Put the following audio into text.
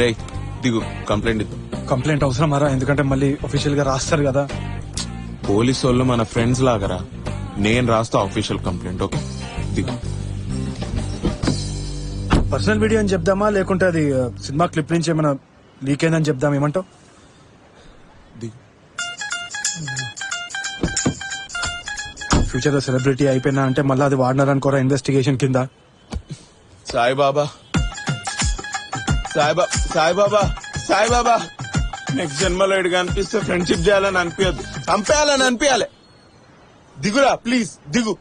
రే దిగు కంప్లైంట్ ఇద్దాం. కంప్లైంట్ అవసరం మరా ఎందుకంటే మళ్ళీ ఒఫీషియల్గా రాస్తారు కదా. పోలీసు వాళ్ళు మన ఫ్రెండ్స్ లాగరా. నేను రాస్తా ఆఫీషియల్ కంప్లైంట్ ఓకే? దిగు. పర్సనల్ వీడియో అని చెప్దామా? లేకుంటే అది ఆ, సినిమా క్లిప్ నుంచి ఏమైనా లీక్ అయిందని చెప్దాం ఏమంటావు? దిగు. ఫ్యూచర్లో సెలబ్రిటీ అయిపోయినా అంటే మళ్ళీ అది వాడినారనుకోరా? ఇన్వెస్టిగేషన్ కింద. సాయిబాబా సాయిబాబా సాయిబాబా సాయిబాబా. నెక్స్ట్ జన్మలో ఇడిగా అనిపిస్తే ఫ్రెండ్షిప్ చేయాలని అనిపించదు. చంపేయాలని అనిపించాలి. దిగురా ప్లీజ్ దిగు.